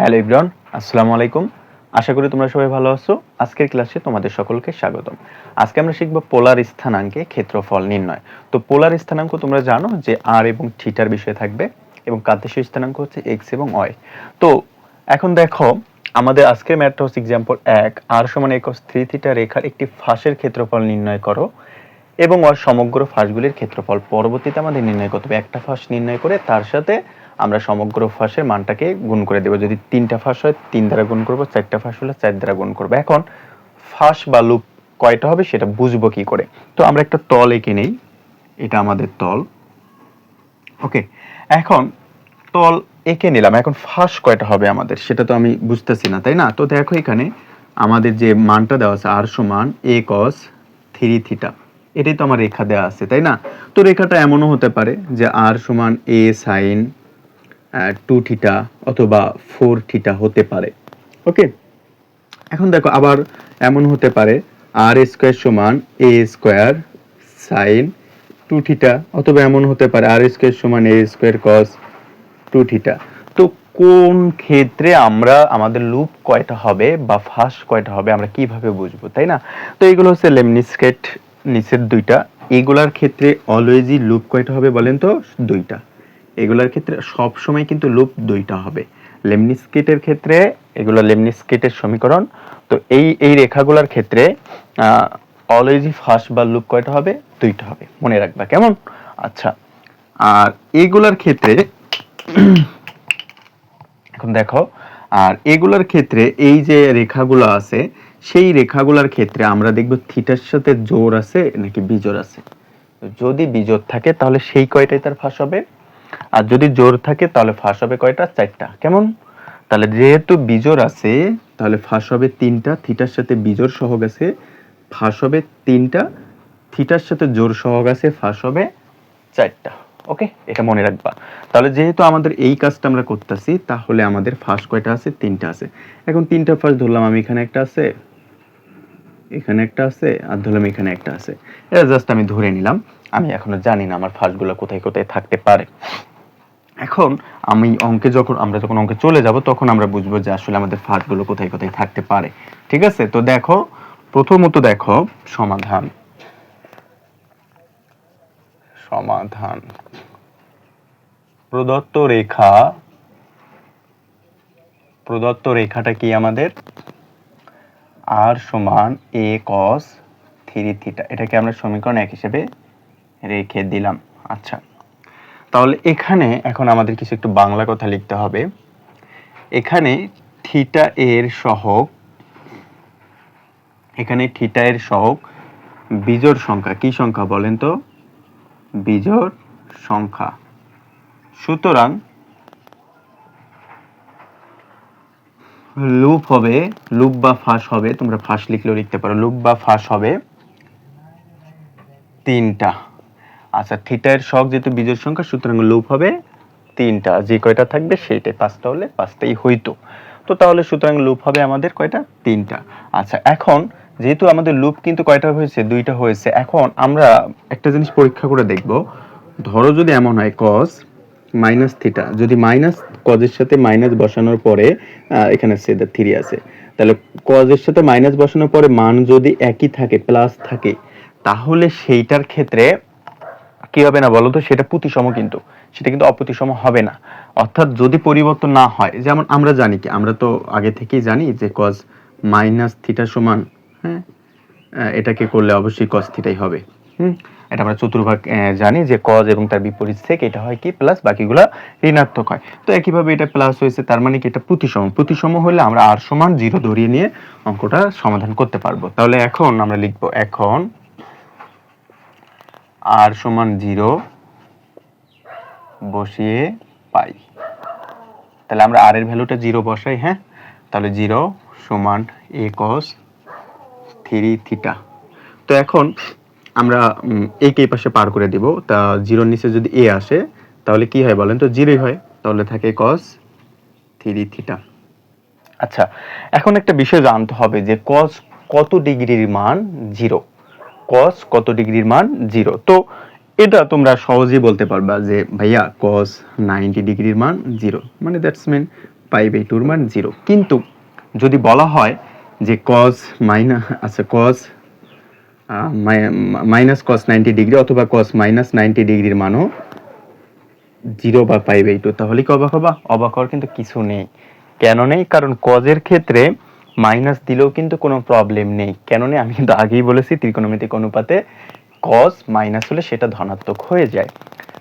Hello Ibran, আসসালামু আলাইকুম। আশা করি তোমরা সবাই ভালো আছো। আজকের ক্লাসে তোমাদের সকলকে স্বাগতম। আজকে আমরা শিখব পোলার স্থানাঙ্কে ক্ষেত্রফল নির্ণয়। তো পোলার স্থানাঙ্ক তোমরা জানো যে আর এবং থিটার বিষয় থাকবে এবং কার্তেশীয় স্থানাঙ্ক হচ্ছে এক্স এবং ওয়াই। তো এখন দেখো, আমাদের আজকের ম্যাথটা হচ্ছে এক্সাম্পল এক, আর সমান একস থ্রি থিটা রেখার একটি ফাঁসের ক্ষেত্রফল নির্ণয় করো এবং ওর সমগ্র ফাঁসগুলির ক্ষেত্রফল পরবর্তীতে আমাদের নির্ণয় করতে হবে। একটা ফাঁস নির্ণয় করে তার সাথে আমরা সমগ্র ফাঁসের মানটাকে গুণ করে দেবো। যদি তিনটা ফাঁস হয়, তিন দ্বারা গুণ করব, চারটা ফাঁস হলে চার দ্বারা গুণ করব। এখন ফাঁস বা লুপ কয়টা হবে সেটা বুঝব কি করে? তো আমরা একটা তল এঁকে নেই, এটা আমাদের তল। ওকে, এখন তল এঁকে নিলাম। এখন ফাঁস কয়টা হবে আমাদের, সেটা তো আমি বুঝতেছি না, তাই না? তো দেখো এখানে আমাদের যে মানটা দেওয়া আছে, আর সমান এ কস থ্রি থিটা, এটাই তো আমার রেখা দেওয়া আছে, তাই না? তো রেখাটা এমনও হতে পারে যে আর সমান এ সাইন টু থিটা অথবা ফোর থিটা হতে পারে। ওকে এখন দেখো, আবার এমন হতে পারে আর স্কোয়ার সমান a square sine two theta অথবা এমন হতে পারে আর স্কোয়ার সমান a square cos two theta তো কোন ক্ষেত্রে আমরা, আমাদের লুপ কয়টা হবে বা ফাঁস কয়টা হবে, আমরা কীভাবে বুঝব, তাই না? তো এগুলো হচ্ছে লেমনিস্কেট নিচের দুইটা। এগুলার ক্ষেত্রে অলওয়েজই লুপ কয়টা হবে বলেন তো? দুইটা। এগুলার ক্ষেত্রে সব সময় কিন্তু লুপ দুইটা হবে। লেমনিস্কেটের ক্ষেত্রে এগুলো লেমনিস্কেটের সমীকরণ। তো এই এই রেখাগুলোর ক্ষেত্রে অলওয়েজই ফার্স্ট বা লুপ কয়টা হবে? দুইটা হবে। মনে রাখবা, কেমন? আচ্ছা আর এইগুলার ক্ষেত্রে, এখন দেখো, আর এগুলার ক্ষেত্রে এই যে রেখাগুলো আছে, সেই রেখাগুলোর ক্ষেত্রে আমরা দেখব থিটার সাথে জোর আছে নাকি বিজোর আছে। যদি বিজোর থাকে, তাহলে সেই কয়টাই তার ফাঁস হবে? আর যদি জোর থাকে, তাহলে ফাঁস হবে কয়টা? চারটা। কেমন? তাহলে যেহেতু বিজোর আছে, তাহলে ফাঁস হবে তিনটা, থিটার সাথে বিজোর সহগ আছে, ফাঁস হবে তিনটা, থিটার সাথে জোর সহগ আছে, ফাঁস হবে চারটা। ওকে? এটা মনে রাখবা। তাহলে যেহেতু আমাদের এই কাজটা আমরা করতেছি, তাহলে আমাদের ফাঁস কয়টা আছে? তিনটা আছে। এখন তিনটা ফাঁস ধরলাম, আমি এখানে একটা আছে, এখানে একটা আছে, আর ধরলাম এখানে একটা আছে। এটা জাস্ট আমি ধরে নিলাম। আমি এখনও জানি না আমার ফাঁসগুলো কোথায় কোথায় থাকতে পারে। এখন আমি অঙ্কে যখন, আমরা যখন অঙ্কে চলে যাব, তখন আমরা বুঝব যে আসলে আমাদের ফাঁসগুলো কোথায় কোথায় থাকতে পারে। ঠিক আছে? তো দেখো, প্রথমত দেখো, সমাধান। সমাধান। প্রদত্ত রেখা, প্রদত্ত রেখাটা কি আমাদের? আর সমান এ কস থ্রি থিটা। এটাকে আমরা সমীকরণ এক হিসেবে রেখে দিলাম। আচ্ছা। তাহলে এখানে এখন আমাদের কিছু একটু বাংলা কথা লিখতে হবে। এখানে থিটা এর সহগ, এখানে থিটা এর সহগ বিজোড় সংখ্যা। কি সংখ্যা বলেন তো? বিজোড় সংখ্যা। সুতরাং লুপ হবে, লুপ বা ফাঁস হবে, তোমরা ফাঁস লিখলেও লিখতে পারো। লুপ বা ফাঁস হবে তিনটা। আচ্ছা থিটার শখ যেহেতু বিজোড় সংখ্যা, সুতরাং লুপ হবে তিনটা। যে কয়টা থাকবে সেইটাই, পাঁচটা হলে পাঁচটাই হইতো। তো তাহলে সুতরাং লুপ হবে আমাদের কয়টা? তিনটা। আচ্ছা এখন যেহেতু আমাদের লুপ কিন্তু কয়টা হয়েছে? দুইটা হয়েছে। এখন আমরা একটা জিনিস পরীক্ষা করে দেখব। ধরো যদি এমন হয় কস মাইনাস থিটা যদি মাইনাস কজের সাথে মাইনাস বসানোর পরে এখানে সেদা থ্রি আছে। তাহলে কজের সাথে মাইনাস বসানোর পরে মান যদি একই থাকে প্লাস থাকে, তাহলে সেইটার ক্ষেত্রে কি হবে না বলো তো? সেটা প্রতিসম কিন্তু। সেটা কিন্তু অপ্রতিসম হবে না। অর্থাৎ যদি পরিবর্তন না হয়, যেমন আমরা জানি কি, আমরা তো আগে থেকেই জানি যে কজ মাইনাস থিটা সমান হ্যাঁ এটাকে করলে অবশ্যই কজ থিটাই হবে। হুম? এটা আমরা চতুর্ভাগ জানি যে কজ এবং তার বিপরীত থেকে এটা হয় কি প্লাস বাকিগুলা ঋণাত্মক হয়। তো একইভাবে এটা প্লাস হয়েছে, তার মানে কি, এটা প্রতিসম। প্রতিসম হলে আমরা আর সমান জিরো ধরিয়ে নিয়ে অঙ্কটা সমাধান করতে পারব। তাহলে এখন আমরা লিখব, এখন আর সমান জিরো বসিয়ে পাই। তাহলে আমরা আর এর ভ্যালুটা জিরো বসাই হ্যাঁ? তাহলে জিরো সমান এ কস থ্রি থিটা। তো এখন আমরা উম, এই কে পাশে পার করে দিব। তা জিরোর নিচে যদি এ আসে তাহলে কি হয় বলেন তো? জিরোই হয়। তাহলে থাকে কস থ্রি থিটা। আচ্ছা এখন একটা বিষয় জানতে হবে যে কস কত ডিগ্রির মান জিরো? কস কত ডিগ্রির মান? জিরো তো এটা তোমরা সহজেই বলতে পারবা যে, ভাইয়া কস নাইনটি ডিগ্রির মান জিরো মানে দ্যাটস মিন পাই বাই টুর মান জিরো কিন্তু যদি বলা হয় যে কস মাইনাস আচ্ছা cos minus cos ninety degree অথবা কস মাইনাস নাইনটি ডিগ্রির মানও জিরো বা পাই বাই টু তাহলে কি অবাক হবা? অবাক হওয়ার কিন্তু কিছু নেই। কেন নেই? কারণ কজের ক্ষেত্রে মাইনাস দিলেও কিন্তু কোনো প্রবলেম নেই। কেন নেই আমি কিন্তু আগেই বলেছি, ত্রিকোণমিতিক অনুপাতে কস মাইনাস হলে সেটা ধনাত্মক হয়ে যায়।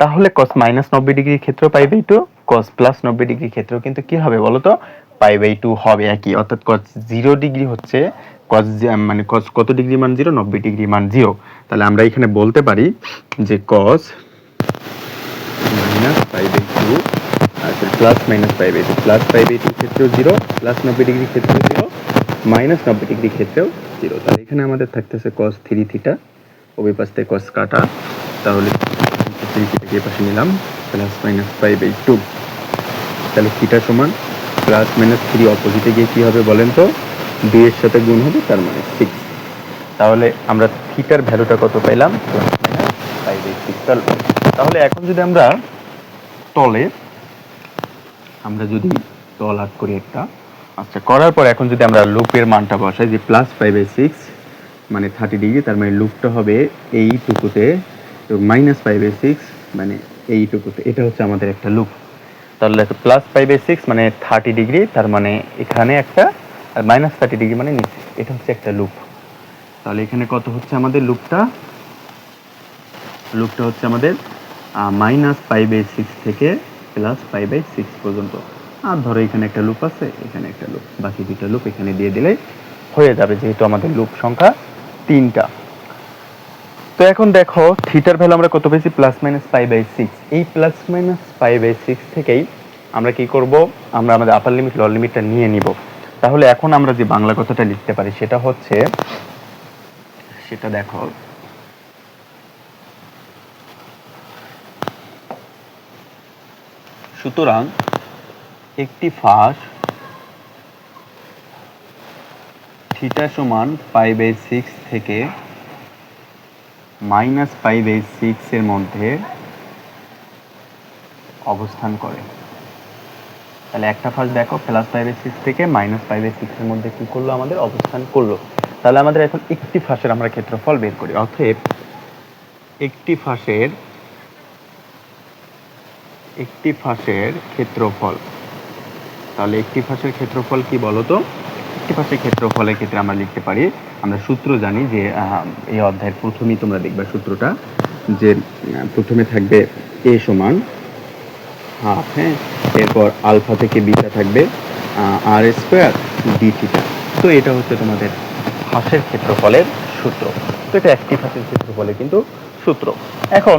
তাহলে কস মাইনাস নব্বই ডিগ্রির ক্ষেত্রেও pi by two cos plus নব্বই ডিগ্রির ক্ষেত্রেও কিন্তু কি হবে বলো তো পাই বাই টু হবে একই, অর্থাৎ কস জিরো ডিগ্রি হচ্ছে কস মানে কস কত ডিগ্রি মান জিরো নব্বই ডিগ্রি মান জিরো তাহলে আমরা এখানে বলতে পারি যে cos minus pi by two আচ্ছা plus minus pi by two plus pi by two ক্ষেত্রেও জিরো প্লাস নব্বই ডিগ্রি ক্ষেত্রেও জিরো মাইনাস নব্বই ডিগ্রি ক্ষেত্রেও জিরো তাহলে এখানে আমাদের থাকতেছে কস থ্রি থিটা ওই পাশ থেকে কস কাটা। তাহলে থ্রি থিটাকে এই পাশে নিলাম plus minus pi by two তাহলে থিটা সমান প্লাস মাইনাস থ্রি অপোজিটে গিয়ে কী হবে বলেন তো? দুই এর সাথে গুণ হবে তার মানে সিক্স তাহলে আমরা থিটার ভ্যালুটা কত মাইনাস ফাইভ এইট সিক্স তাহলে এখন যদি আমরা তলে আমরা যদি তল আট করি একটা আচ্ছা করার পর এখন যদি আমরা লুপের মানটা বসাই, যে প্লাস ফাইভ বাই সিক্স মানে থার্টি ডিগ্রি তার মানে লুপটা হবে এইটুকুতে এবং মাইনাস ফাইভ বাই সিক্স মানে এইটুকুতে। এটা হচ্ছে আমাদের একটা লুপ। তাহলে প্লাস ফাইভ বাই সিক্স মানে থার্টি ডিগ্রি তার মানে এখানে একটা, আর মাইনাস থার্টি ডিগ্রি মানে নিচে। এটা হচ্ছে একটা লুপ। তাহলে এখানে কত হচ্ছে আমাদের লুপটা? লুপটা হচ্ছে আমাদের মাইনাস ফাইভ বাই সিক্স থেকে প্লাস ফাইভ বাই সিক্স পর্যন্ত। আর ধরো এখানে একটা লুপ আছে, এখানে একটা লুপ বাকি দুইটা লুপ এখানে দিয়ে দিলে হয়ে যাবে, যেহেতু আমাদের লুপ সংখ্যা তিনটা। তো এখন দেখো থিটার ভ্যালু আমরা কত পেয়েছি? Plus minus five by six এই plus minus five by six থেকেই আমরা কি করব? আমরা আমাদের আপার লিমিট লোয়ার লিমিটটা নিয়ে নিব। তাহলে এখন আমরা যে বাংলা কথাটা লিখতে পারি, সেটা হচ্ছে, সেটা দেখো। সুতরাং একটি ফাঁস, থিটা সমান পাই বাই সিক্স থেকে মাইনাস পাই বাই সিক্সের মধ্যে অবস্থান করে। তাহলে একটা ফার্স্ট দেখো প্লাস ফাইভ বাই সিক্স থেকে মাইনাস ফাইভ বাই সিক্সের মধ্যে কী করল আমাদের? অবস্থান করল। তাহলে আমাদের এখন একটি ফাঁসের আমরা ক্ষেত্রফল বের করি। অতএব একটি ফাঁসের একটি ফাঁসের ক্ষেত্রফল তাহলে একটি ফাঁসের ক্ষেত্রফল কি বলতো? একটি ফাঁসের ক্ষেত্রফলের ক্ষেত্রে আমরা লিখতে পারি, আমরা সূত্র জানি যে এই অধ্যায়ের প্রথমেই তোমরা দেখবা সূত্রটা যে প্রথমে থাকবে এ সমান হাফ হ্যাঁ? এরপর আলফা থেকে বিটা থাকবে আর স্কোয়ার ডি তো এটা হচ্ছে তোমাদের ফাঁসের ক্ষেত্রফলের সূত্র। তো এটা একটি ফাঁসের ক্ষেত্রফলের কিন্তু সূত্র। এখন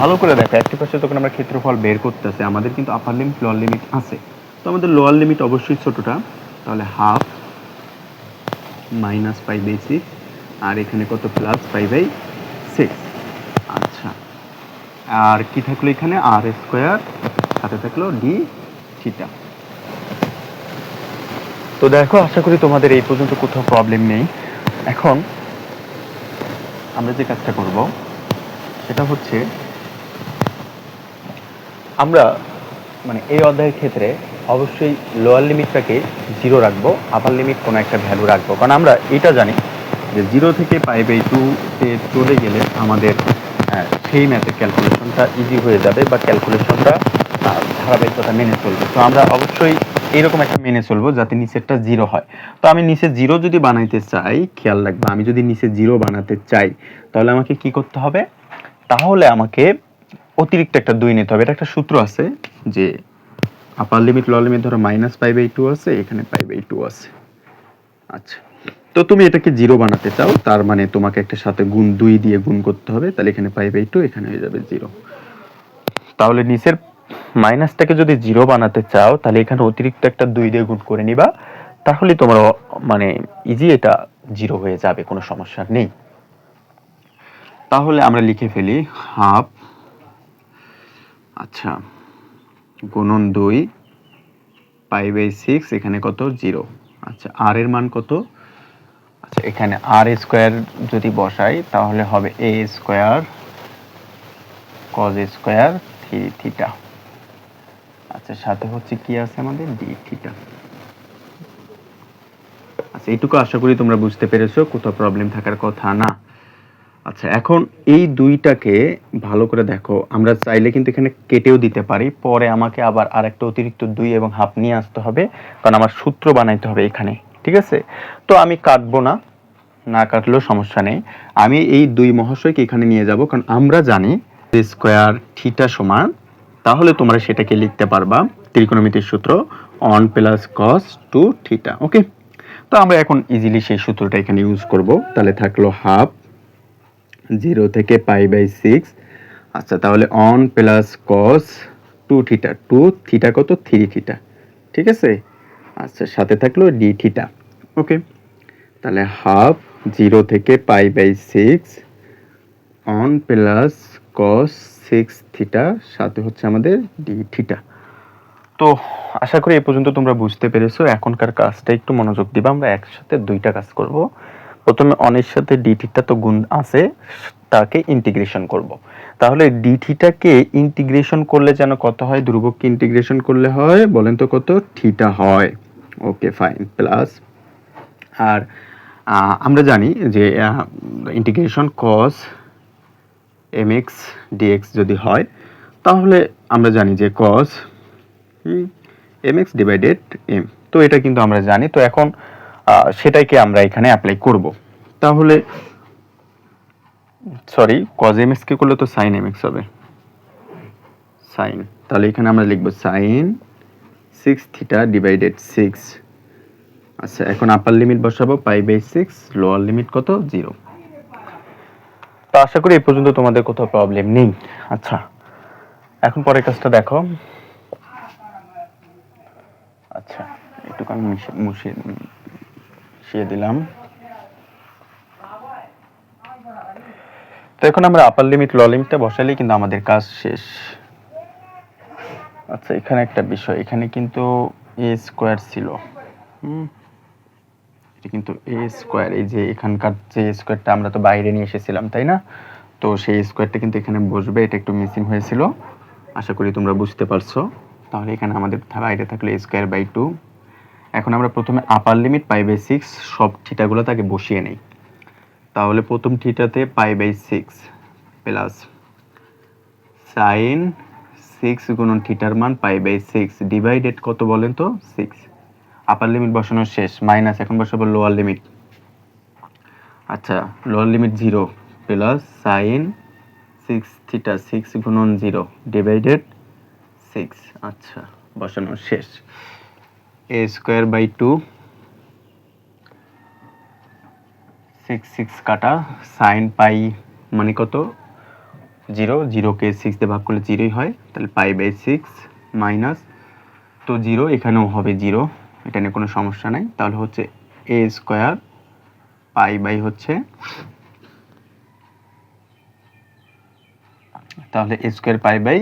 ভালো করে দেখো, একটি ফাঁসে তখন আমরা ক্ষেত্রফল বের করতেছে, আমাদের কিন্তু আপার লিমিট লোয়ার লিমিট আছে। তো আমাদের লোয়ার লিমিট অবশ্যই ছোটটা। তাহলে half minus five by six আর এখানে কত? প্লাস ফাইভ বাই সিক্স আচ্ছা। আর কি থাকল এখানে? আর স্কোয়ার সাথে থাকল ডি থিটা তো দেখো, আশা করি তোমাদের এই পর্যন্ত কোথাও প্রবলেম নেই। এখন আমরা যে কাজটা করব, সেটা হচ্ছে আমরা মানে এই অধ্যায়ের ক্ষেত্রে অবশ্যই লোয়ার লিমিটটাকে জিরো রাখব আপার লিমিট কোনো একটা ভ্যালু রাখব। কারণ আমরা এটা জানি যে জিরো থেকে পাই বাই টুতে চলে গেলে আমাদের সেই ম্যাথের ক্যালকুলেশনটা ইজি হয়ে যাবে বা ক্যালকুলেশনটা ধারাবাহিকতা মেনে চলবে। তো আমরা অবশ্যই এরকম একটা মেনে চলবো যাতে নিচেরটা জিরো হয়। তো আমি নিচে জিরো যদি বানাইতে চাই, খেয়াল রাখব, আমি যদি নিচে জিরো বানাতে চাই, তাহলে আমাকে কি করতে হবে? তাহলে আমাকে অতিরিক্ত একটা দুই নিতে হবে। এটা একটা সূত্র আছে যে আপার লিমিট লোয়ার লিমিট ধরো মাইনাস ফাইভ বাই টু আছে, এখানে ফাইভ বাই টু আছে। আচ্ছা। তো তুমি এটাকে জিরো বানাতে চাও, তার মানে তোমাকে একটা সাথে গুণ দুই দিয়ে গুণ করতে হবে, তাহলে এখানে ফাইভ বাই টু এখানে হয়ে যাবে জিরো তাহলে নিচের মাইনাসটাকে যদি জিরো বানাতে চাও, তাহলে এখানে অতিরিক্ত একটা দুই দিয়ে গুণ করে নিবা, তাহলে তোমার মানে ইজি এটা জিরো হয়ে যাবে, কোনো সমস্যা নেই। তাহলে আমরা লিখে ফেলি হাফ আচ্ছা। গুণন দুই পাই বাই সিক্স, এখানে কত? জিরো। আচ্ছা আর এর মান কত? আচ্ছা এখানে আর স্কোয়ার যদি বসাই, তাহলে হবে a square cos square three theta. আচ্ছা সাথে হচ্ছে কি আছে আমাদের? D, theta. আচ্ছা এইটুকু আশা করি তোমরা বুঝতে পেরেছ, কোথাও প্রবলেম থাকার কথা না। আচ্ছা এখন এই দুইটাকে ভালো করে দেখো। আমরা চাইলে কিন্তু এখানে কেটেও দিতে পারি। পরে আমাকে আবার আরেকটা অতিরিক্ত দুই এবং হাফ নিয়ে আসতে হবে। কারণ আমার সূত্র বানাইতে হবে এখানে, ঠিক আছে? তো আমি কাটবো না না কাটলেও সমস্যা নেই। আমি এই দুই মহাশয়কে এখানে নিয়ে যাব, কারণ আমরা জানি স্কোয়ার থিটা সমান, তাহলে তোমরা সেটাকে লিখতে পারবা। ত্রিকোণমিতির সূত্র one plus cos two theta, okay? তো আমরা এখন ইজিলি সেই সূত্রটা এখানে ইউজ করব। তাহলে থাকল হাফ জিরো থেকে পাই বাই সিক্স। আচ্ছা তাহলে one plus cos two theta two theta কত? থ্রি থিটা ঠিক আছে? আচ্ছা সাথে থাকল ডি থিটা ওকে তাহলে হাফ জিরো থেকে pi by six one plus cos six theta সাথে হচ্ছে আমাদের ডি থিটা তো আশা করি এ পর্যন্ত তোমরা বুঝতে পেরেছ। এখনকার কাজটা একটু মনোযোগ দিবা। আমরা একসাথে দুইটা কাজ করব। প্রথমে অনের সাথে ডি থিটা তো গুণ আছে, তাকে ইন্টিগ্রেশন করব। তাহলে ডি থিটাকে ইন্টিগ্রেশন করলে যেন কত হয়? ধ্রুবককে ইন্টিগ্রেশন করলে হয়, বলেন তো কত? থিটা হয়। ওকে ফাইন প্লাস আর আমরা জানি যে integration cos m x dx যদি হয়, তাহলে আমরা জানি যে cos m x divided m তো এটা কিন্তু আমরা জানি। তো এখন আহ, সেটাইকে আমরা এখানে অ্যাপ্লাই করব। তাহলে সরি কজ এম কে করলে তো সাইন এম এক্স হবে। সাইন তাহলে এখানে আমরা লিখব sine six theta divided six আচ্ছা এখন আপার লিমিট বসাবো pi by six lower limit কত? জিরো তো আশা করি এই পর্যন্ত তোমাদের কোথাও প্রবলেম নেই। আচ্ছা এখন পরের কাজটা দেখো। আচ্ছা একটুকু আমি মুছিয়ে মিশিয়ে দিলাম। তো এখন আমরা আপার লিমিট ল লিমিটটা বসালেই কিন্তু আমাদের কাজ শেষ। আচ্ছা এখানে একটা বিষয়, এখানে কিন্তু এ স্কোয়ার ছিল। এটা কিন্তু এ স্কোয়ার এই যে এখানকার যে স্কোয়ারটা আমরা তো বাইরে নিয়ে এসেছিলাম, তাই না? তো সেই স্কোয়ারটা কিন্তু এখানে বসবে, এটা একটু মিসিং হয়েছিল। আশা করি তোমরা বুঝতে পারছ। তাহলে এখানে আমাদের বাইরে থাকলে স্কোয়ার বাই টু এখন আমরা প্রথমে upper limit pi by six সব থিটাগুলো তাকে বসিয়ে নেই। তাহলে প্রথম থিটাতে pi by six plus sine six গুণন থিটার মান পাই বাই সিক্স ডিভাইডেড কত বলেন তো? সিক্স আপার লিমিট বসানো শেষ মাইনাস এখন বসাবো লোয়ার লিমিট আচ্ছা lower limit zero plus sine six theta six গুণন জিরো ডিভাইডেড সিক্স আচ্ছা বসানো শেষ। A square by two six six কাটা সাইন পাই মানে কত? জিরো জিরোকে সিক্স দিয়ে ভাগ করলে জিরোই হয়, তাহলে পাই বাই সিক্স মাইনাস তো জিরো এখানেও হবে জিরো এটা নিয়ে কোনো সমস্যা নাই। তাহলে হচ্ছে এ স্কোয়ার পাই বাই হচ্ছে, তাহলে এ স্কোয়ার পাই বাই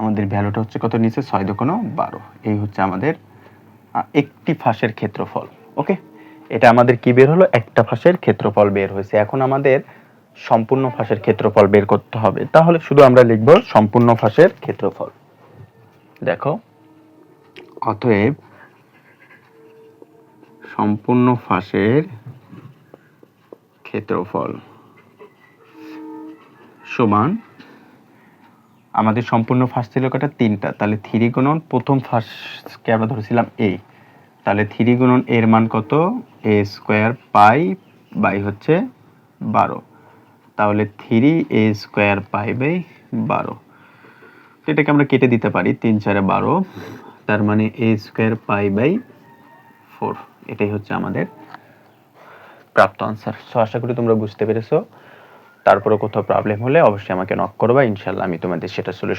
আমাদের ভ্যালুটা হচ্ছে কত নিচে? ছয় দোকানো বারো। এই হচ্ছে আমাদের একটি ফাঁসের ক্ষেত্রফল, ওকে? এটা আমাদের কি বের হলো? একটা ফাঁসের ক্ষেত্রফল বের হয়েছে। এখন আমাদের সম্পূর্ণ ফাঁসের ক্ষেত্রফল বের করতে হবে। তাহলে শুধু আমরা লিখব সম্পূর্ণ ফাঁসের ক্ষেত্রফল। দেখো, অতএব সম্পূর্ণ ফাঁসের ক্ষেত্রফল সমান আমাদের সম্পূর্ণ ফার্স্ট ছিল কটা তিনটা। তাহলে থ্রি গুণন প্রথম ফাঁসকে আমরা ধরেছিলাম এ তাহলে থ্রি গুণন এর মান কত? এ স্কোয়ার পাই বাই হচ্ছে বারো। তাহলে three a square pi by বারো। তো এটাকে আমরা কেটে দিতে পারি, তিন চারে বারো। তার মানে a square pi by four এটাই হচ্ছে আমাদের প্রাপ্ত আনসার সো আশা করি তোমরা বুঝতে পেরেছ। তারপরে কোথাও প্রবলেম হলে অবশ্যই আমাকে নক করবা ইনশাল্লাহ আমি তোমাদের সেটা সলিউশন